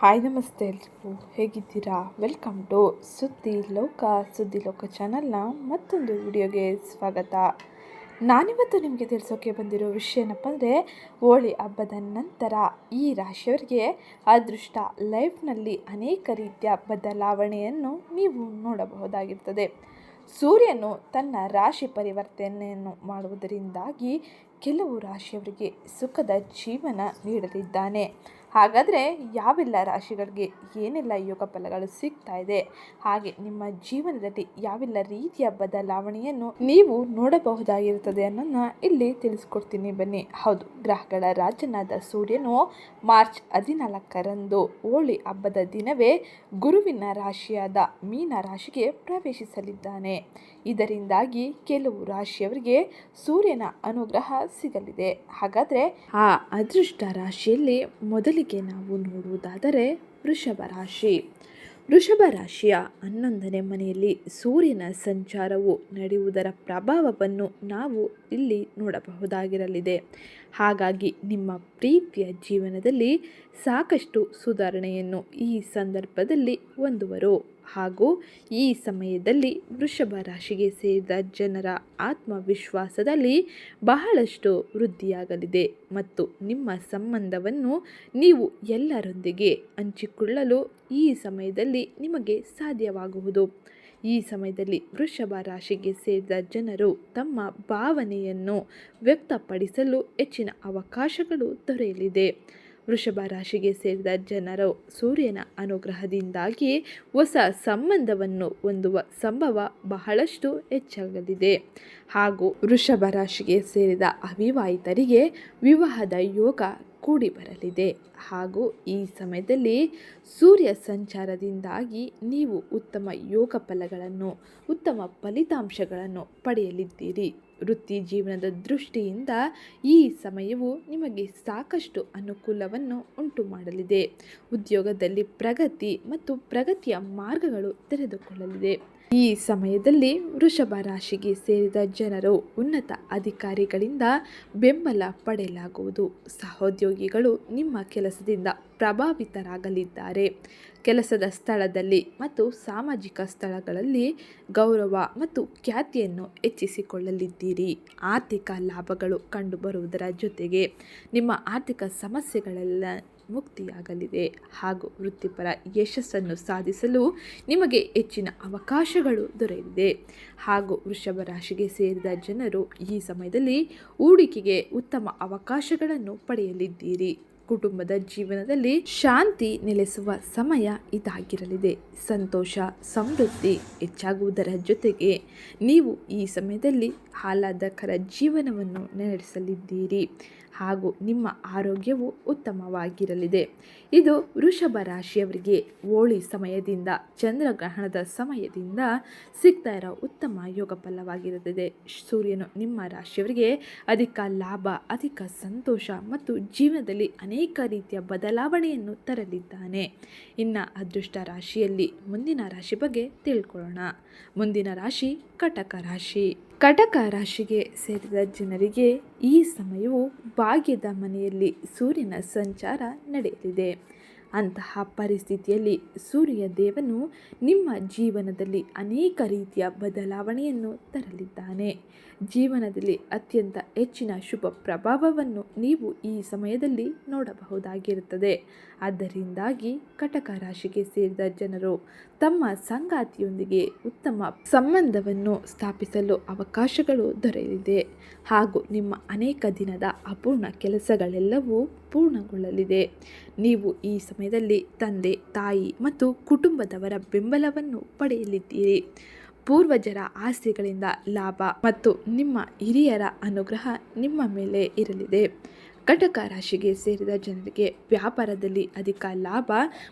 Hi ನಮಸ್ತೆ ಎಲ್ರಿಗೂ. ಹೇಗಿದ್ದೀರಾ? ವೆಲ್ಕಮ್ ಟು ಸುದ್ದಿ ಲೋಕ ಸುದ್ದಿ ಲೋಕ ಚಾನಲ್ನ ಮತ್ತೊಂದು ವಿಡಿಯೋಗೆ ಸ್ವಾಗತ. ನಾನಿವತ್ತು ನಿಮಗೆ ತಿಳಿಸೋಕೆ ಬಂದಿರೋ ವಿಷಯ ಏನಪ್ಪ ಅಂದರೆ ಹೋಳಿ ಹಬ್ಬದ ನಂತರ ಈ ರಾಶಿಯವರಿಗೆ ಅದೃಷ್ಟ ಲೈಫ್ನಲ್ಲಿ ಅನೇಕ ರೀತಿಯ ಬದಲಾವಣೆಯನ್ನು ನೀವು ನೋಡಬಹುದಾಗಿರ್ತದೆ. ಸೂರ್ಯನು ತನ್ನ ರಾಶಿ ಪರಿವರ್ತನೆಯನ್ನು ಮಾಡುವುದರಿಂದಾಗಿ ಕೆಲವು ರಾಶಿಯವರಿಗೆ ಸುಖದ ಜೀವನ ನೀಡಲಿದ್ದಾನೆ. ಹಾಗಾದರೆ ಯಾವೆಲ್ಲ ರಾಶಿಗಳಿಗೆ ಏನೆಲ್ಲ ಯೋಗ ಫಲಗಳು ಸಿಗ್ತಾ ಇದೆ? ಹಾಗೆ ನಿಮ್ಮ ಜೀವನದಲ್ಲಿ ಯಾವೆಲ್ಲ ರೀತಿಯ ಬದಲಾವಣೆಯನ್ನು ನೀವು ನೋಡಬಹುದಾಗಿರುತ್ತದೆ ಅನ್ನೋದನ್ನ ಇಲ್ಲಿ ತಿಳಿಸ್ಕೊಡ್ತೀನಿ ಬನ್ನಿ. ಹೌದು, ಗ್ರಹಗಳ ರಾಜನಾದ ಸೂರ್ಯನು ಮಾರ್ಚ್ ಹದಿನಾಲ್ಕರಂದು ಹೋಳಿ ಹಬ್ಬದ ದಿನವೇ ಗುರುವಿನ ರಾಶಿಯಾದ ಮೀನ ರಾಶಿಗೆ ಪ್ರವೇಶಿಸಲಿದ್ದಾನೆ. ಇದರಿಂದಾಗಿ ಕೆಲವು ರಾಶಿಯವರಿಗೆ ಸೂರ್ಯನ ಅನುಗ್ರಹ ಸಿಗಲಿದೆ. ಹಾಗಾದರೆ ಆ ಅದೃಷ್ಟ ರಾಶಿಯಲ್ಲಿ ಮೊದಲಿಗೆ ನಾವು ನೋಡುವುದಾದರೆ ವೃಷಭ ರಾಶಿ. ವೃಷಭ ರಾಶಿಯ ಹನ್ನೊಂದನೇ ಮನೆಯಲ್ಲಿ ಸೂರ್ಯನ ಸಂಚಾರವು ನಡೆಯುವುದರ ಪ್ರಭಾವವನ್ನು ನಾವು ಇಲ್ಲಿ ನೋಡಬಹುದಾಗಿರಲಿದೆ. ಹಾಗಾಗಿ ನಿಮ್ಮ ಪ್ರೀತಿಯ ಜೀವನದಲ್ಲಿ ಸಾಕಷ್ಟು ಸುಧಾರಣೆಯನ್ನು ಈ ಸಂದರ್ಭದಲ್ಲಿ ಹೊಂದುವರು. ಹಾಗೂ ಈ ಸಮಯದಲ್ಲಿ ವೃಷಭ ರಾಶಿಗೆ ಸೇರಿದ ಜನರ ಆತ್ಮವಿಶ್ವಾಸದಲ್ಲಿ ಬಹಳಷ್ಟು ವೃದ್ಧಿಯಾಗಲಿದೆ ಮತ್ತು ನಿಮ್ಮ ಸಂಬಂಧವನ್ನು ನೀವು ಎಲ್ಲರೊಂದಿಗೆ ಹಂಚಿಕೊಳ್ಳಲು ಈ ಸಮಯದಲ್ಲಿ ನಿಮಗೆ ಸಾಧ್ಯವಾಗುವುದು. ಈ ಸಮಯದಲ್ಲಿ ವೃಷಭ ರಾಶಿಗೆ ಸೇರಿದ ಜನರು ತಮ್ಮ ಭಾವನೆಯನ್ನು ವ್ಯಕ್ತಪಡಿಸಲು ಹೆಚ್ಚಿನ ಅವಕಾಶಗಳು ದೊರೆಯಲಿದೆ. ವೃಷಭ ರಾಶಿಗೆ ಸೇರಿದ ಜನರು ಸೂರ್ಯನ ಅನುಗ್ರಹದಿಂದಾಗಿ ಹೊಸ ಸಂಬಂಧವನ್ನು ಹೊಂದುವ ಸಂಭವ ಬಹಳಷ್ಟು ಹೆಚ್ಚಾಗಲಿದೆ. ಹಾಗೂ ವೃಷಭ ರಾಶಿಗೆ ಸೇರಿದ ಅವಿವಾಹಿತರಿಗೆ ವಿವಾಹದ ಯೋಗ ಕೂಡಿ ಬರಲಿದೆ. ಹಾಗೂ ಈ ಸಮಯದಲ್ಲಿ ಸೂರ್ಯ ಸಂಚಾರದಿಂದಾಗಿ ನೀವು ಉತ್ತಮ ಯೋಗ ಫಲಗಳನ್ನು ಉತ್ತಮ ಫಲಿತಾಂಶಗಳನ್ನು ಪಡೆಯಲಿದ್ದೀರಿ. ವೃತ್ತಿ ಜೀವನದ ದೃಷ್ಟಿಯಿಂದ ಈ ಸಮಯವು ನಿಮಗೆ ಸಾಕಷ್ಟು ಅನುಕೂಲವನ್ನು ಉಂಟು ಮಾಡಲಿದೆ ಉದ್ಯೋಗದಲ್ಲಿ ಪ್ರಗತಿ ಮತ್ತು ಪ್ರಗತಿಯ ಮಾರ್ಗಗಳು ತೆರೆದುಕೊಳ್ಳಲಿದೆ. ಈ ಸಮಯದಲ್ಲಿ ವೃಷಭ ರಾಶಿಗೆ ಸೇರಿದ ಜನರು ಉನ್ನತ ಅಧಿಕಾರಿಗಳಿಂದ ಬೆಂಬಲ ಪಡೆಯಲಾಗುವುದು. ಸಹೋದ್ಯೋಗಿಗಳು ನಿಮ್ಮ ಕೆಲಸದಿಂದ ಪ್ರಭಾವಿತರಾಗಲಿದ್ದಾರೆ. ಕೆಲಸದ ಸ್ಥಳದಲ್ಲಿ ಮತ್ತು ಸಾಮಾಜಿಕ ಸ್ಥಳಗಳಲ್ಲಿ ಗೌರವ ಮತ್ತು ಖ್ಯಾತಿಯನ್ನು ಹೆಚ್ಚಿಸಿಕೊಳ್ಳಲಿದ್ದೀರಿ. ಆರ್ಥಿಕ ಲಾಭಗಳು ಕಂಡುಬರುವುದರ ಜೊತೆಗೆ ನಿಮ್ಮ ಆರ್ಥಿಕ ಸಮಸ್ಯೆಗಳೆಲ್ಲ ಮುಕ್ತಿಯಾಗಲಿದೆ ಹಾಗೂ ವೃತ್ತಿಪರ ಯಶಸ್ಸನ್ನು ಸಾಧಿಸಲು ನಿಮಗೆ ಹೆಚ್ಚಿನ ಅವಕಾಶಗಳು ದೊರೆಯಲಿದೆ. ಹಾಗೂ ವೃಷಭ ರಾಶಿಗೆ ಸೇರಿದ ಜನರು ಈ ಸಮಯದಲ್ಲಿ ಹೂಡಿಕೆಗೆ ಉತ್ತಮ ಅವಕಾಶಗಳನ್ನು ಪಡೆಯಲಿದ್ದೀರಿ. ಕುಟುಂಬದ ಜೀವನದಲ್ಲಿ ಶಾಂತಿ ನೆಲೆಸುವ ಸಮಯ ಇದಾಗಿರಲಿದೆ. ಸಂತೋಷ, ಸಮೃದ್ಧಿ ಹೆಚ್ಚಾಗುವುದರ ಜೊತೆಗೆ ನೀವು ಈ ಸಮಯದಲ್ಲಿ ಆಹ್ಲಾದಕರ ಜೀವನವನ್ನು ನಡೆಸಲಿದ್ದೀರಿ. ಹಾಗೂ ನಿಮ್ಮ ಆರೋಗ್ಯವು ಉತ್ತಮವಾಗಿರಲಿದೆ. ಇದು ವೃಷಭ ರಾಶಿಯವರಿಗೆ ಹೋಳಿ ಸಮಯದಿಂದ, ಚಂದ್ರಗ್ರಹಣದ ಸಮಯದಿಂದ ಸಿಗ್ತಾ ಇರೋ ಉತ್ತಮ ಯೋಗ ಫಲವಾಗಿರುತ್ತದೆ. ಸೂರ್ಯನು ನಿಮ್ಮ ರಾಶಿಯವರಿಗೆ ಅಧಿಕ ಲಾಭ, ಅಧಿಕ ಸಂತೋಷ ಮತ್ತು ಜೀವನದಲ್ಲಿ ಅನೇಕ ರೀತಿಯ ಬದಲಾವಣೆಯನ್ನು ತರಲಿದ್ದಾನೆ. ಇನ್ನು ಅದೃಷ್ಟ ರಾಶಿಯಲ್ಲಿ ಮುಂದಿನ ರಾಶಿ ಬಗ್ಗೆ ತಿಳ್ಕೊಳ್ಳೋಣ. ಮುಂದಿನ ರಾಶಿ ಕಟಕ ರಾಶಿ. ಕಟಕ ರಾಶಿಗೆ ಸೇರಿದ ಜನರಿಗೆ ಈ ಸಮಯವು ಭಾಗ್ಯದ ಮನೆಯಲ್ಲಿ ಸೂರ್ಯನ ಸಂಚಾರ ನಡೆಯಲಿದೆ. ಅಂತಹ ಪರಿಸ್ಥಿತಿಯಲ್ಲಿ ಸೂರ್ಯ ದೇವನು ನಿಮ್ಮ ಜೀವನದಲ್ಲಿ ಅನೇಕ ರೀತಿಯ ಬದಲಾವಣೆಯನ್ನು ತರಲಿದ್ದಾನೆ. ಜೀವನದಲ್ಲಿ ಅತ್ಯಂತ ಹೆಚ್ಚಿನ ಶುಭ ಪ್ರಭಾವವನ್ನು ನೀವು ಈ ಸಮಯದಲ್ಲಿ ನೋಡಬಹುದಾಗಿರುತ್ತದೆ. ಅದರಿಂದಾಗಿ ಕಟಕ ರಾಶಿಗೆ ಸೇರಿದ ಜನರು ತಮ್ಮ ಸಂಗಾತಿಯೊಂದಿಗೆ ಉತ್ತಮ ಸಂಬಂಧವನ್ನು ಸ್ಥಾಪಿಸಲು ಅವಕಾಶಗಳು ದೊರೆಯಲಿದೆ. ಹಾಗೂ ನಿಮ್ಮ ಅನೇಕ ದಿನದ ಅಪೂರ್ಣ ಕೆಲಸಗಳೆಲ್ಲವೂ ಪೂರ್ಣಗೊಳ್ಳಲಿದೆ. ನೀವು ಈ ಸಮಯದಲ್ಲಿ ತಂದೆ, ತಾಯಿ ಮತ್ತು ಕುಟುಂಬದವರ ಬೆಂಬಲವನ್ನು ಪಡೆಯಲಿದ್ದೀರಿ. ಪೂರ್ವಜರ ಆಸ್ತಿಗಳಿಂದ ಲಾಭ ಮತ್ತು ನಿಮ್ಮ ಹಿರಿಯರ ಅನುಗ್ರಹ ನಿಮ್ಮ ಮೇಲೆ ಇರಲಿದೆ. ಕಟಕ ರಾಶಿಗೆ ಸೇರಿದ ಜನರಿಗೆ ವ್ಯಾಪಾರದಲ್ಲಿ ಅಧಿಕ ಲಾಭ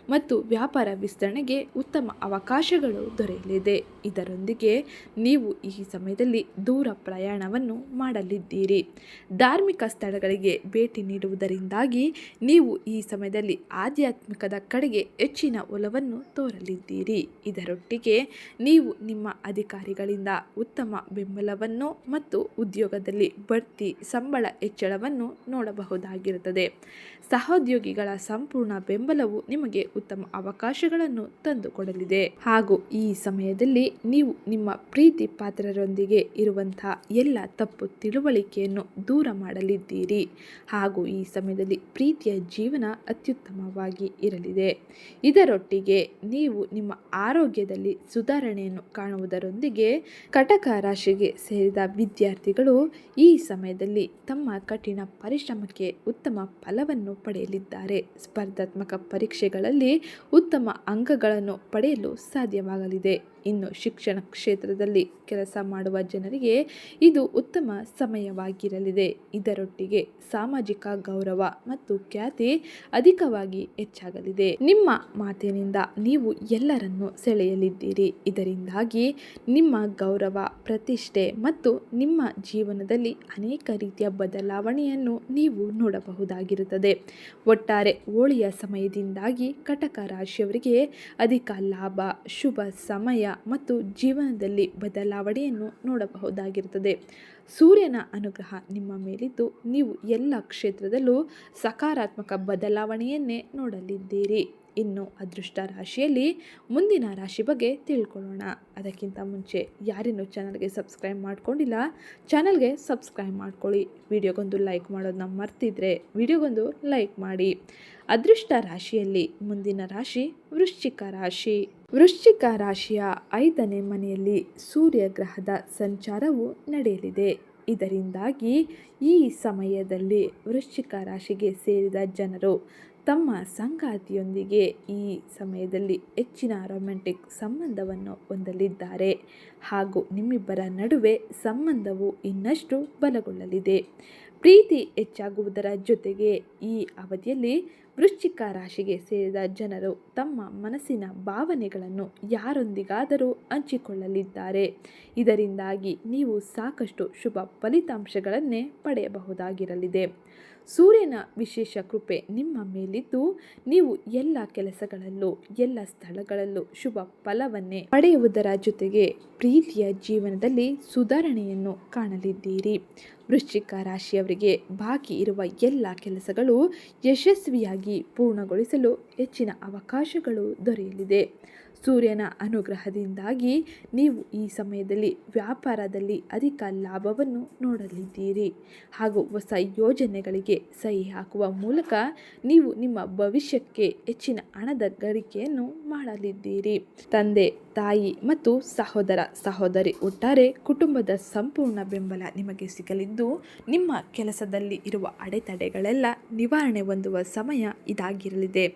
ಮತ್ತು ವ್ಯಾಪಾರ ವಿಸ್ತರಣೆಗೆ ಉತ್ತಮ ಅವಕಾಶಗಳು ದೊರೆಯಲಿದೆ. ಇದರೊಂದಿಗೆ ನೀವು ಈ ಸಮಯದಲ್ಲಿ ದೂರ ಪ್ರಯಾಣವನ್ನು ಮಾಡಲಿದ್ದೀರಿ. ಧಾರ್ಮಿಕ ಸ್ಥಳಗಳಿಗೆ ಭೇಟಿ ನೀಡುವುದರಿಂದಾಗಿ ನೀವು ಈ ಸಮಯದಲ್ಲಿ ಆಧ್ಯಾತ್ಮಿಕದ ಕಡೆಗೆ ಹೆಚ್ಚಿನ ಒಲವನ್ನು ತೋರಲಿದ್ದೀರಿ. ಇದರೊಟ್ಟಿಗೆ ನೀವು ನಿಮ್ಮ ಅಧಿಕಾರಿಗಳಿಂದ ಉತ್ತಮ ಬೆಂಬಲವನ್ನು ಮತ್ತು ಉದ್ಯೋಗದಲ್ಲಿ ಬಡ್ತಿ, ಸಂಬಳ ಹೆಚ್ಚಳವನ್ನು ನೋಡಬಹುದು. ನೋಡಬಹುದಾಗಿರುತ್ತದೆ ಸಹೋದ್ಯೋಗಿಗಳ ಸಂಪೂರ್ಣ ಬೆಂಬಲವು ನಿಮಗೆ ಉತ್ತಮ ಅವಕಾಶಗಳನ್ನು ತಂದುಕೊಡಲಿದೆ. ಹಾಗೂ ಈ ಸಮಯದಲ್ಲಿ ನೀವು ನಿಮ್ಮ ಪ್ರೀತಿ ಪಾತ್ರರೊಂದಿಗೆ ಇರುವಂತಹ ಎಲ್ಲ ತಪ್ಪು ತಿಳುವಳಿಕೆಯನ್ನು ದೂರ ಮಾಡಲಿದ್ದೀರಿ. ಹಾಗೂ ಈ ಸಮಯದಲ್ಲಿ ಪ್ರೀತಿಯ ಜೀವನ ಅತ್ಯುತ್ತಮವಾಗಿ ಇರಲಿದೆ. ಇದರೊಟ್ಟಿಗೆ ನೀವು ನಿಮ್ಮ ಆರೋಗ್ಯದಲ್ಲಿ ಸುಧಾರಣೆಯನ್ನು ಕಾಣುವುದರೊಂದಿಗೆ ಕಟಕ ರಾಶಿಗೆ ಸೇರಿದ ವಿದ್ಯಾರ್ಥಿಗಳು ಈ ಸಮಯದಲ್ಲಿ ತಮ್ಮ ಕಠಿಣ ಪರಿಶ್ರಮಕ್ಕೆ ಉತ್ತಮ ಫಲವನ್ನು ಪಡೆಯಲಿದ್ದಾರೆ. ಸ್ಪರ್ಧಾತ್ಮಕ ಪರೀಕ್ಷೆಗಳಲ್ಲಿ ಉತ್ತಮ ಅಂಕಗಳನ್ನು ಪಡೆಯಲು ಸಾಧ್ಯವಾಗಲಿದೆ. ಇನ್ನು ಶಿಕ್ಷಣ ಕ್ಷೇತ್ರದಲ್ಲಿ ಕೆಲಸ ಮಾಡುವ ಜನರಿಗೆ ಇದು ಉತ್ತಮ ಸಮಯವಾಗಿರಲಿದೆ. ಇದರೊಟ್ಟಿಗೆ ಸಾಮಾಜಿಕ ಗೌರವ ಮತ್ತು ಖ್ಯಾತಿ ಅಧಿಕವಾಗಿ ಹೆಚ್ಚಾಗಲಿದೆ. ನಿಮ್ಮ ಮಾತಿನಿಂದ ನೀವು ಎಲ್ಲರನ್ನು ಸೆಳೆಯಲಿದ್ದೀರಿ. ಇದರಿಂದಾಗಿ ನಿಮ್ಮ ಗೌರವ, ಪ್ರತಿಷ್ಠೆ ಮತ್ತು ನಿಮ್ಮ ಜೀವನದಲ್ಲಿ ಅನೇಕ ರೀತಿಯ ಬದಲಾವಣೆಯನ್ನು ನೀವು ನೋಡಬಹುದಾಗಿರುತ್ತದೆ. ಒಟ್ಟಾರೆ ಹೋಳಿಯ ಸಮಯದಿಂದಾಗಿ ಕಟಕ ರಾಶಿಯವರಿಗೆ ಅಧಿಕ ಲಾಭ, ಶುಭ ಸಮಯ ಮತ್ತು ಜೀವನದಲ್ಲಿ ಬದಲಾವಣೆಯನ್ನು ನೋಡಬಹುದಾಗಿರುತ್ತದೆ. ಸೂರ್ಯನ ಅನುಗ್ರಹ ನಿಮ್ಮ ಮೇಲಿದ್ದು ನೀವು ಎಲ್ಲ ಕ್ಷೇತ್ರದಲ್ಲೂ ಸಕಾರಾತ್ಮಕ ಬದಲಾವಣೆಯನ್ನೇ ನೋಡಲಿದ್ದೀರಿ. ಇನ್ನು ಅದೃಷ್ಟ ರಾಶಿಯಲ್ಲಿ ಮುಂದಿನ ರಾಶಿ ಬಗ್ಗೆ ತಿಳ್ಕೊಳ್ಳೋಣ. ಅದಕ್ಕಿಂತ ಮುಂಚೆ ಯಾರಿನ್ನೂ ಚಾನಲ್ಗೆ ಸಬ್ಸ್ಕ್ರೈಬ್ ಮಾಡ್ಕೊಂಡಿಲ್ಲ, ಚಾನಲ್ಗೆ ಸಬ್ಸ್ಕ್ರೈಬ್ ಮಾಡ್ಕೊಳ್ಳಿ. ವಿಡಿಯೋಗೊಂದು ಲೈಕ್ ಮಾಡೋದನ್ನ ಮರ್ತಿದ್ರೆ ವಿಡಿಯೋಗೊಂದು ಲೈಕ್ ಮಾಡಿ. ಅದೃಷ್ಟ ರಾಶಿಯಲ್ಲಿ ಮುಂದಿನ ರಾಶಿ ವೃಶ್ಚಿಕ ರಾಶಿ. ವೃಶ್ಚಿಕ ರಾಶಿಯ ಐದನೇ ಮನೆಯಲ್ಲಿ ಸೂರ್ಯ ಗ್ರಹದ ಸಂಚಾರವು ನಡೆಯಲಿದೆ. ಇದರಿಂದಾಗಿ ಈ ಸಮಯದಲ್ಲಿ ವೃಶ್ಚಿಕ ರಾಶಿಗೆ ಸೇರಿದ ಜನರು ತಮ್ಮ ಸಂಗಾತಿಯೊಂದಿಗೆ ಈ ಸಮಯದಲ್ಲಿ ಹೆಚ್ಚಿನ ರೊಮ್ಯಾಂಟಿಕ್ ಸಂಬಂಧವನ್ನು ಹೊಂದಲಿದ್ದಾರೆ. ಹಾಗೂ ನಿಮ್ಮಿಬ್ಬರ ನಡುವೆ ಸಂಬಂಧವು ಇನ್ನಷ್ಟು ಬಲಗೊಳ್ಳಲಿದೆ. ಪ್ರೀತಿ ಹೆಚ್ಚಾಗುವುದರ ಜೊತೆಗೆ ಈ ಅವಧಿಯಲ್ಲಿ ವೃಶ್ಚಿಕ ರಾಶಿಗೆ ಸೇರಿದ ಜನರು ತಮ್ಮ ಮನಸ್ಸಿನ ಭಾವನೆಗಳನ್ನು ಯಾರೊಂದಿಗಾದರೂ ಹಂಚಿಕೊಳ್ಳಲಿದ್ದಾರೆ. ಇದರಿಂದಾಗಿ ನೀವು ಸಾಕಷ್ಟು ಶುಭ ಫಲಿತಾಂಶಗಳನ್ನೇ ಪಡೆಯಬಹುದಾಗಿರಲಿದೆ. ಸೂರ್ಯನ ವಿಶೇಷ ಕೃಪೆ ನಿಮ್ಮ ಮೇಲಿದ್ದು ನೀವು ಎಲ್ಲ ಕೆಲಸಗಳಲ್ಲೂ, ಎಲ್ಲ ಸ್ಥಳಗಳಲ್ಲೂ ಶುಭ ಫಲವನ್ನೇ ಪಡೆಯುವುದರ ಜೊತೆಗೆ ಪ್ರೀತಿಯ ಜೀವನದಲ್ಲಿ ಸುಧಾರಣೆಯನ್ನು ಕಾಣಲಿದ್ದೀರಿ. ವೃಶ್ಚಿಕ ರಾಶಿಯವರಿಗೆ ಬಾಕಿ ಇರುವ ಎಲ್ಲ ಕೆಲಸಗಳು ಯಶಸ್ವಿಯಾಗಿ ಪೂರ್ಣಗೊಳಿಸಲು ಹೆಚ್ಚಿನ ಅವಕಾಶಗಳು ದೊರೆಯಲಿದೆ. ಸೂರ್ಯನ ಅನುಗ್ರಹದಿಂದಾಗಿ ನೀವು ಈ ಸಮಯದಲ್ಲಿ ವ್ಯಾಪಾರದಲ್ಲಿ ಅಧಿಕ ಲಾಭವನ್ನು ನೋಡಲಿದ್ದೀರಿ. ಹಾಗೂ ಹೊಸ ಯೋಜನೆಗಳಿಗೆ ಸಹಿ ಹಾಕುವ ಮೂಲಕ ನೀವು ನಿಮ್ಮ ಭವಿಷ್ಯಕ್ಕೆ ಹೆಚ್ಚಿನ ಹಣದ ಗಳಿಕೆಯನ್ನು ಮಾಡಲಿದ್ದೀರಿ. ತಂದೆ, ತಾಯಿ ಮತ್ತು ಸಹೋದರ, ಸಹೋದರಿ ಒಟ್ಟಾರೆ ಕುಟುಂಬದ ಸಂಪೂರ್ಣ ಬೆಂಬಲ ನಿಮಗೆ ಸಿಗಲಿದ್ದು, ನಿಮ್ಮ ಕೆಲಸದಲ್ಲಿ ಇರುವ ಅಡೆತಡೆಗಳೆಲ್ಲ ನಿವಾರಣೆ ಹೊಂದುವ ಸಮಯ ಇದಾಗಿರಲಿದೆ.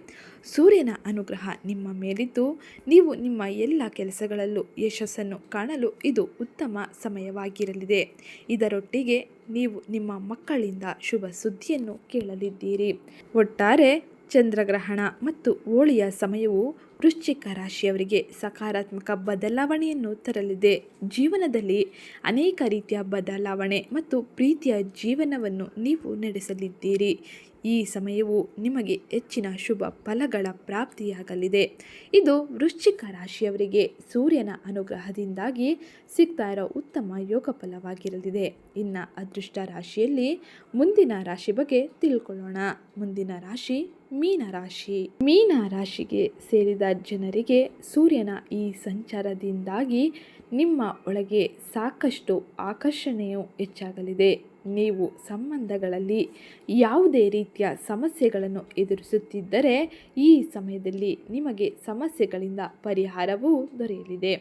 ಸೂರ್ಯನ ಅನುಗ್ರಹ ನಿಮ್ಮ ಮೇಲಿದ್ದು ನೀವು ನಿಮ್ಮ ಎಲ್ಲ ಕೆಲಸಗಳಲ್ಲೂ ಯಶಸ್ಸನ್ನು ಕಾಣಲು ಇದು ಉತ್ತಮ ಸಮಯವಾಗಿರಲಿದೆ. ಇದರೊಟ್ಟಿಗೆ ನೀವು ನಿಮ್ಮ ಮಕ್ಕಳಿಂದ ಶುಭ ಸುದ್ದಿಯನ್ನು ಕೇಳಲಿದ್ದೀರಿ. ಒಟ್ಟಾರೆ ಚಂದ್ರಗ್ರಹಣ ಮತ್ತು ಹೋಳಿಯ ಸಮಯವು ವೃಶ್ಚಿಕ ರಾಶಿಯವರಿಗೆ ಸಕಾರಾತ್ಮಕ ಬದಲಾವಣೆಯನ್ನು ತರಲಿದೆ. ಜೀವನದಲ್ಲಿ ಅನೇಕ ರೀತಿಯ ಬದಲಾವಣೆ ಮತ್ತು ಪ್ರೀತಿಯ ಜೀವನವನ್ನು ನೀವು ನಡೆಸಲಿದ್ದೀರಿ. ಈ ಸಮಯವು ನಿಮಗೆ ಹೆಚ್ಚಿನ ಶುಭ ಫಲಗಳ ಪ್ರಾಪ್ತಿಯಾಗಲಿದೆ. ಇದು ವೃಶ್ಚಿಕ ರಾಶಿಯವರಿಗೆ ಸೂರ್ಯನ ಅನುಗ್ರಹದಿಂದಾಗಿ ಸಿಗ್ತಾ ಇರೋ ಉತ್ತಮ ಯೋಗ ಫಲವಾಗಿರಲಿದೆ. ಇನ್ನು ಅದೃಷ್ಟ ರಾಶಿಯಲ್ಲಿ ಮುಂದಿನ ರಾಶಿ ಬಗ್ಗೆ ತಿಳ್ಕೊಳ್ಳೋಣ. ಮುಂದಿನ ರಾಶಿ ಮೀನ ರಾಶಿ. ಮೀನ ರಾಶಿಗೆ ಸೇರಿದ ಜನರಿಗೆ ಸೂರ್ಯನ ಈ ಸಂಚಾರದಿಂದಾಗಿ ನಿಮ್ಮ ಒಳಗೆ ಸಾಕಷ್ಟು ಆಕರ್ಷಣೆಯು ಹೆಚ್ಚಾಗಲಿದೆ. ನೀವು ಸಂಬಂಧಗಳಲ್ಲಿ ಯಾವುದೇ ರೀತಿಯ ಸಮಸ್ಯೆಗಳನ್ನು ಎದುರಿಸುತ್ತಿದ್ದರೆ ಈ ಸಮಯದಲ್ಲಿ ನಿಮಗೆ ಸಮಸ್ಯೆಗಳಿಂದ ಪರಿಹಾರವೂ ದೊರೆಯಲಿದೆ.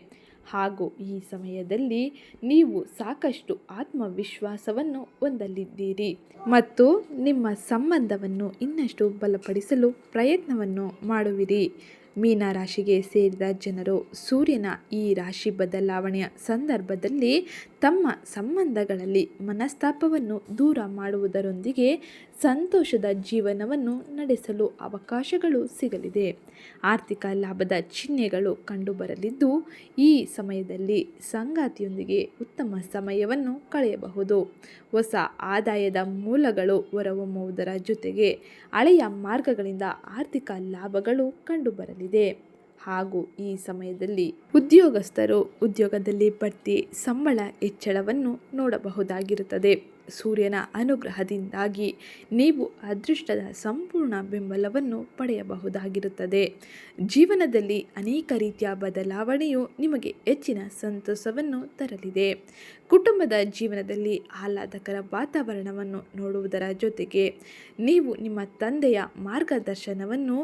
ಹಾಗೂ ಈ ಸಮಯದಲ್ಲಿ ನೀವು ಸಾಕಷ್ಟು ಆತ್ಮವಿಶ್ವಾಸವನ್ನು ಹೊಂದಲಿದ್ದೀರಿ ಮತ್ತು ನಿಮ್ಮ ಸಂಬಂಧವನ್ನು ಇನ್ನಷ್ಟು ಬಲಪಡಿಸಲು ಪ್ರಯತ್ನವನ್ನು ಮಾಡುವಿರಿ. ಮೀನ ರಾಶಿಗೆ ಸೇರಿದ ಜನರು ಸೂರ್ಯನ ಈ ರಾಶಿ ಬದಲಾವಣೆಯ ಸಂದರ್ಭದಲ್ಲಿ ತಮ್ಮ ಸಂಬಂಧಗಳಲ್ಲಿ ಮನಸ್ತಾಪವನ್ನು ದೂರ ಮಾಡುವುದರೊಂದಿಗೆ ಸಂತೋಷದ ಜೀವನವನ್ನು ನಡೆಸಲು ಅವಕಾಶಗಳು ಸಿಗಲಿದೆ. ಆರ್ಥಿಕ ಲಾಭದ ಚಿಹ್ನೆಗಳು ಕಂಡುಬರಲಿದ್ದು, ಈ ಸಮಯದಲ್ಲಿ ಸಂಗಾತಿಯೊಂದಿಗೆ ಉತ್ತಮ ಸಮಯವನ್ನು ಕಳೆಯಬಹುದು. ಹೊಸ ಆದಾಯದ ಮೂಲಗಳು ಹೊರಹೊಮ್ಮುವುದರ ಜೊತೆಗೆ ಹಳೆಯ ಮಾರ್ಗಗಳಿಂದ ಆರ್ಥಿಕ ಲಾಭಗಳು ಕಂಡುಬರಲಿದೆ. ಹಾಗೂ ಈ ಸಮಯದಲ್ಲಿ ಉದ್ಯೋಗಸ್ಥರು ಉದ್ಯೋಗದಲ್ಲಿ ಬಡ್ತಿ ಸಂಬಳ ಹೆಚ್ಚಳವನ್ನು ನೋಡಬಹುದಾಗಿರುತ್ತದೆ. ಸೂರ್ಯನ ಅನುಗ್ರಹದಿಂದಾಗಿ ನೀವು ಅದೃಷ್ಟದ ಸಂಪೂರ್ಣ ಬೆಂಬಲವನ್ನು ಪಡೆಯಬಹುದಾಗಿರುತ್ತದೆ. ಜೀವನದಲ್ಲಿ ಅನೇಕ ರೀತಿಯ ಬದಲಾವಣೆಯು ನಿಮಗೆ ಹೆಚ್ಚಿನ ಸಂತೋಷವನ್ನು ತರಲಿದೆ. ಕುಟುಂಬದ ಜೀವನದಲ್ಲಿ ಆಹ್ಲಾದಕರ ವಾತಾವರಣವನ್ನು ನೋಡುವುದರ ಜೊತೆಗೆ ನೀವು ನಿಮ್ಮ ತಂದೆಯ ಮಾರ್ಗದರ್ಶನವನ್ನು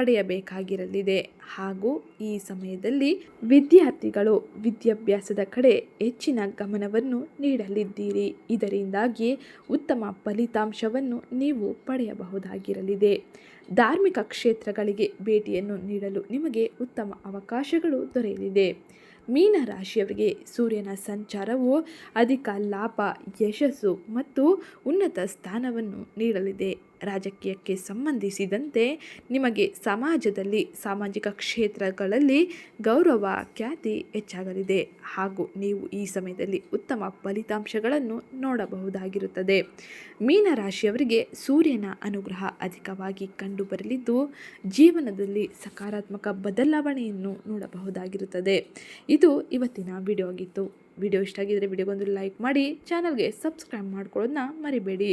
ಪಡೆಯಬೇಕಾಗಿರಲಿದೆ. ಹಾಗೂ ಈ ಸಮಯದಲ್ಲಿ ವಿದ್ಯಾರ್ಥಿಗಳು ವಿದ್ಯಾಭ್ಯಾಸದ ಕಡೆ ಹೆಚ್ಚಿನ ಗಮನವನ್ನು ನೀಡಲಿದ್ದೀರಿ. ಇದರಿಂದಾಗಿ ಉತ್ತಮ ಫಲಿತಾಂಶವನ್ನು ನೀವು ಪಡೆಯಬಹುದಾಗಿರಲಿದೆ. ಧಾರ್ಮಿಕ ಕ್ಷೇತ್ರಗಳಿಗೆ ಭೇಟಿಯನ್ನು ನೀಡಲು ನಿಮಗೆ ಉತ್ತಮ ಅವಕಾಶಗಳು ದೊರೆಯಲಿದೆ. ಮೀನ ರಾಶಿಯವರಿಗೆ ಸೂರ್ಯನ ಸಂಚಾರವು ಅಧಿಕ ಲಾಭ, ಯಶಸ್ಸು ಮತ್ತು ಉನ್ನತ ಸ್ಥಾನವನ್ನು ನೀಡಲಿದೆ. ರಾಜಕೀಯಕ್ಕೆ ಸಂಬಂಧಿಸಿದಂತೆ ನಿಮಗೆ ಸಮಾಜದಲ್ಲಿ ಸಾಮಾಜಿಕ ಕ್ಷೇತ್ರಗಳಲ್ಲಿ ಗೌರವ ಖ್ಯಾತಿ ಹೆಚ್ಚಾಗಲಿದೆ. ಹಾಗೂ ನೀವು ಈ ಸಮಯದಲ್ಲಿ ಉತ್ತಮ ಫಲಿತಾಂಶಗಳನ್ನು ನೋಡಬಹುದಾಗಿರುತ್ತದೆ. ಮೀನರಾಶಿಯವರಿಗೆ ಸೂರ್ಯನ ಅನುಗ್ರಹ ಅಧಿಕವಾಗಿ ಕಂಡುಬರಲಿದ್ದು, ಜೀವನದಲ್ಲಿ ಸಕಾರಾತ್ಮಕ ಬದಲಾವಣೆಯನ್ನು ನೋಡಬಹುದಾಗಿರುತ್ತದೆ. ಇದು ಇವತ್ತಿನ ವಿಡಿಯೋ ಆಗಿತ್ತು ವಿಡಿಯೋ ಇಷ್ಟ ಆಗಿದ್ದರೆ ವಿಡಿಯೋಗೊಂದು ಲೈಕ್ ಮಾಡಿ, ಚಾನಲ್ಗೆ ಸಬ್ಸ್ಕ್ರೈಬ್ ಮಾಡ್ಕೊಳ್ಳೋದನ್ನ ಮರಿಬೇಡಿ.